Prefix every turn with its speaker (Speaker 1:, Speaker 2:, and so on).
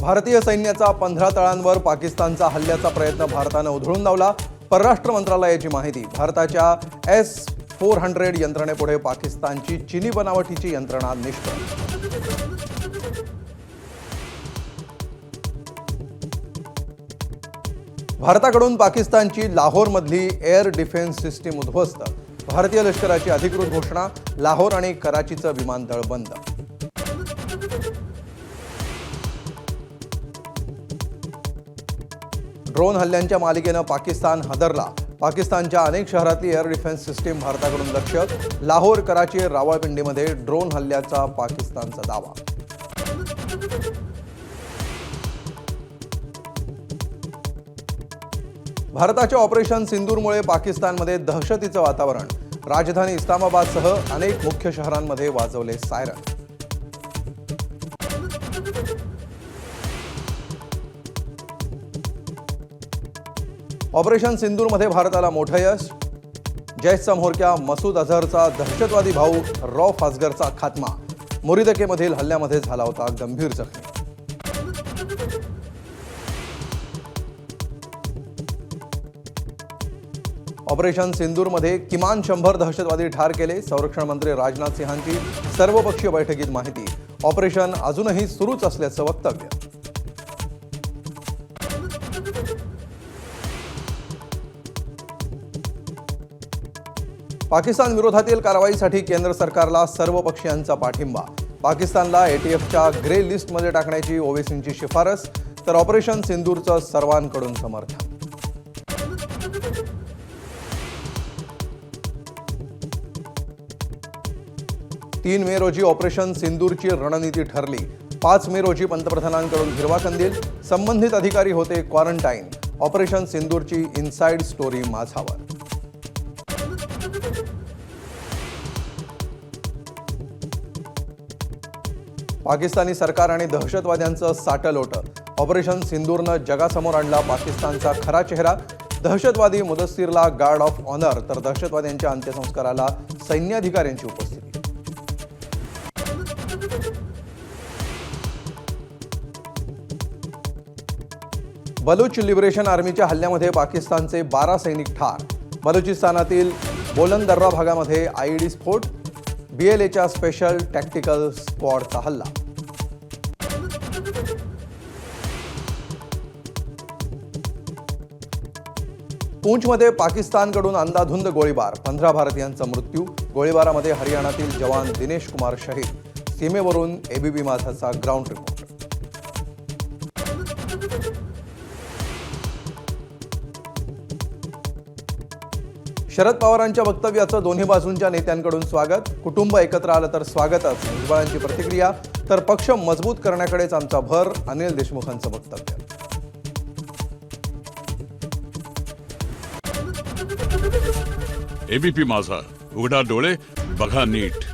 Speaker 1: भारतीय सैन्याचा पंधरा तळांवर पाकिस्तानचा हल्ल्याचा प्रयत्न भारतानं उधळून लावला. परराष्ट्र मंत्रालयाची माहिती भारताच्या एस फोर हंड्रेड यंत्रणेपुढे पाकिस्तानची चिनी बनावटीची यंत्रणा निष्फळ भारताकडून पाकिस्तानची लाहोरमधली एअर डिफेन्स सिस्टीम उद्ध्वस्त. भारतीय लष्कराची अधिकृत घोषणा लाहोर आणि कराचीचं विमानतळ बंद. ड्रोन हल्ल्यांच्या मालिकेनं पाकिस्तान हादरला. पाकिस्तानच्या अनेक शहरातली एअर डिफेन्स सिस्टीम भारताकडून लक्ष. लाहोर कराची रावळपिंडीमध्ये ड्रोन हल्ल्याचा पाकिस्तानचा दावा. भारताच्या ऑपरेशन सिंदूरमुळे पाकिस्तानमध्ये दहशतीचं वातावरण. राजधानी इस्लामाबादसह अनेक मुख्य शहरांमध्ये वाजवले सायरन ऑपरेशन सिंदूरमध्ये भारताला मोठं यश. जैशचा म्होरक्या मसूद अझहरचा दहशतवादी भाऊ रॉ असगरचा खात्मा. मुरिदकेमधील हल्ल्यामध्ये झाला होता गंभीर जखमी. ऑपरेशन सिंदूरमध्ये किमान शंभर दहशतवादी ठार केले संरक्षण मंत्री राजनाथ सिंहांची सर्वपक्षीय बैठकीत माहिती. ऑपरेशन अजूनही सुरूच असल्याचं वक्तव्य. पाकिस्तान विरोधातील कारवाईसाठी केंद्र सरकारला सर्व पक्षीयांचा पाठिंबा. पाकिस्तानला एटीएफच्या ग्रे लिस्टमध्ये टाकण्याची ओवेसींची शिफारस तर ऑपरेशन सिंदूरचं सर्वांकडून समर्थन. तीन मे रोजी ऑपरेशन सिंदूरची रणनीती ठरली. पाच मे रोजी पंतप्रधानांकडून हिरवा कंदील संबंधित अधिकारी होते क्वारंटाईन. ऑपरेशन सिंदूरची इनसाइड स्टोरी माझावर. पाकिस्तानी सरकार आणि दहशतवाद्यांचं साटलोटं. ऑपरेशन सिंदूरनं जगासमोर आणला पाकिस्तानचा खरा चेहरा. दहशतवादी मुदस्सीरला गार्ड ऑफ ऑनर तर दहशतवाद्यांच्या अंत्यसंस्काराला सैन्याधिकाऱ्यांची उपस्थिती. बलूच लिबरेशन आर्मीच्या हल्ल्यामध्ये पाकिस्तानचे बारा सैनिक ठार. बलुचिस्तानातील बोलंदर्रा भागामध्ये आयईडी स्फोट बीएलएच्या स्पेशल टॅक्टिकल स्क्वॉडचा हल्ला. पूंछमध्ये पाकिस्तानकडून अंदाधुंद गोळीबार. पंधरा भारतीयांचा मृत्यू. गोळीबारामध्ये हरियाणातील जवान दिनेश कुमार शहीद. सीमेवरून एबीपी माझाचा ग्राउंड रिपोर्ट शरद पवारांच्या वक्तव्याचं दोन्ही बाजूंच्या नेत्यांकडून स्वागत. कुटुंब एकत्र आलं तर स्वागतच. भुजबळांची प्रतिक्रिया. तर पक्ष मजबूत करण्याकडेच आमचा भर. अनिल देशमुखांचं वक्तव्य.
Speaker 2: एबीपी माझा. उघडा डोळे बघा नीट.